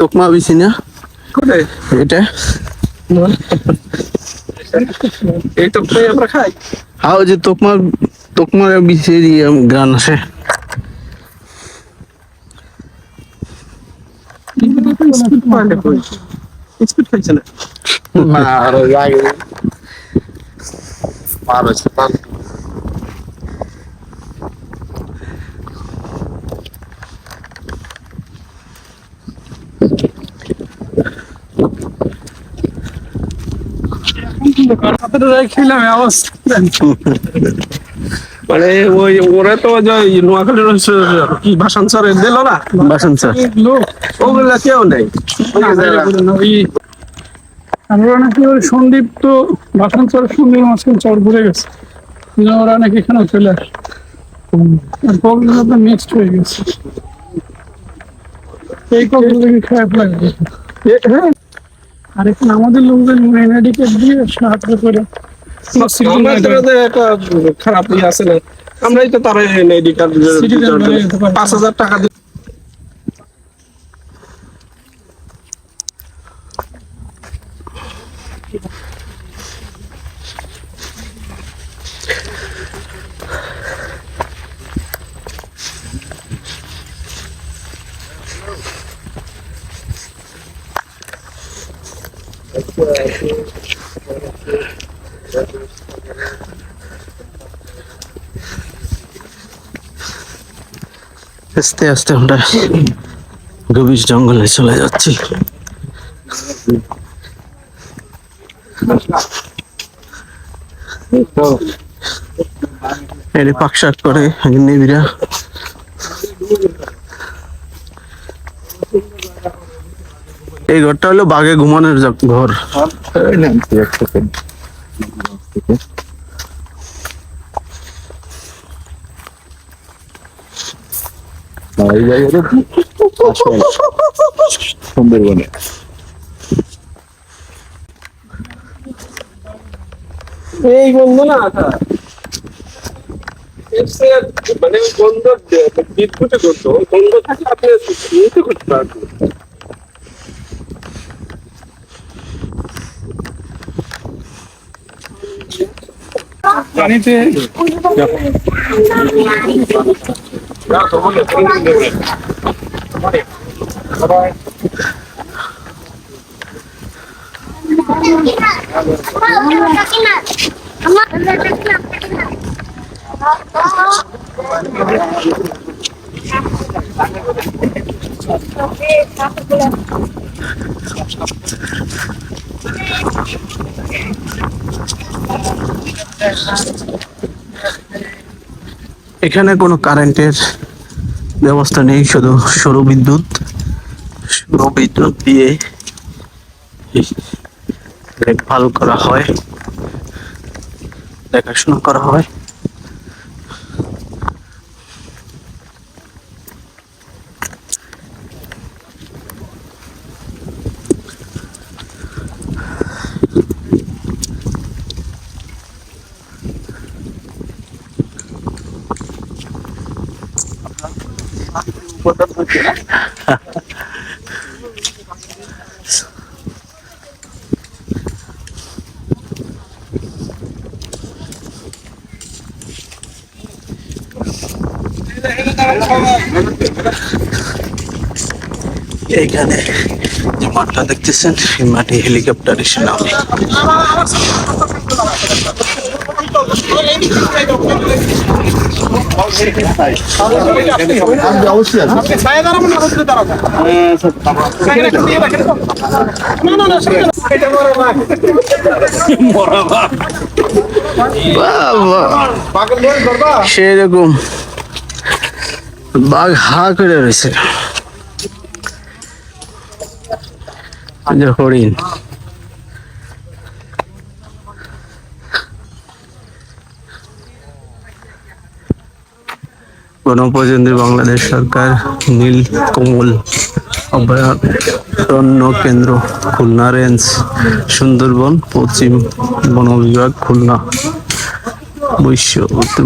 তোকমা বিছি না? কোথায়? এটা? এই তো আমরা খাই? হ্যাঁ ওই যে তোকমা তোকমা বিছে দিয়ে গ্রান আসে না? আরও লাগে। পার হচ্ছে মানে ওই ওরা তো যে নোয়াখালীর কি ভাষণ স্যার দিল না? বাসন স্যার। ওগুলা কেউ নেই। আমরা নাকি ওই সন্দীপ তো চর সন্দীপ মাঝখানে চর ঘুরে গেছে। ওরা নাকি এখানে চলে আসে। আর ককগুলো তো মিক্সড হয়ে গেছে। এই ককগুলো খারাপ লাগে হ্যাঁ আর এখানে আমাদের লোকজন এনআইডিকে দিয়ে সাহায্য করে। আমাদের একটা খারাপ ইয়ে আছে না। আমরাই তো তারা এনআইডি কার্ড। পাঁচ হাজার টাকা দিয়ে। আস্তে আস্তে আমরা গভীর জঙ্গলে চলে যাচ্ছি। পাকশাক করে নেবিরা এই ঘরটা হলো বাঘে ঘুমানোর ঘর। সুন্দরবনে। এই গন্ধ না মানে গন্ধ বিদ্যুতে গন্ধ গন্ধ থাকলে আপনি নিতে করতে পারবেন পানিতে এখানে কোনো কারেন্টের ব্যবস্থা নেই, শুধু সরু বিদ্যুৎ। সরু বিদ্যুৎ দিয়ে দেখভাল করা হয়, দেখাশোনা করা হয়। এইখানে যে মাঠটা দেখতেছেন সেই মাঠে হেলিকপ্টার এসে নামে সেরকম বাঘ হা করে রয়েছে। হরিণ। গণপ্রজাতন্ত্রী বাংলাদেশ সরকার নীল কমল অভয়ারণ্য কেন্দ্র, খুলনা রেঞ্জ, সুন্দরবন, পশ্চিম বন বিভাগ, খুলনা। বৈশ্য উত্তর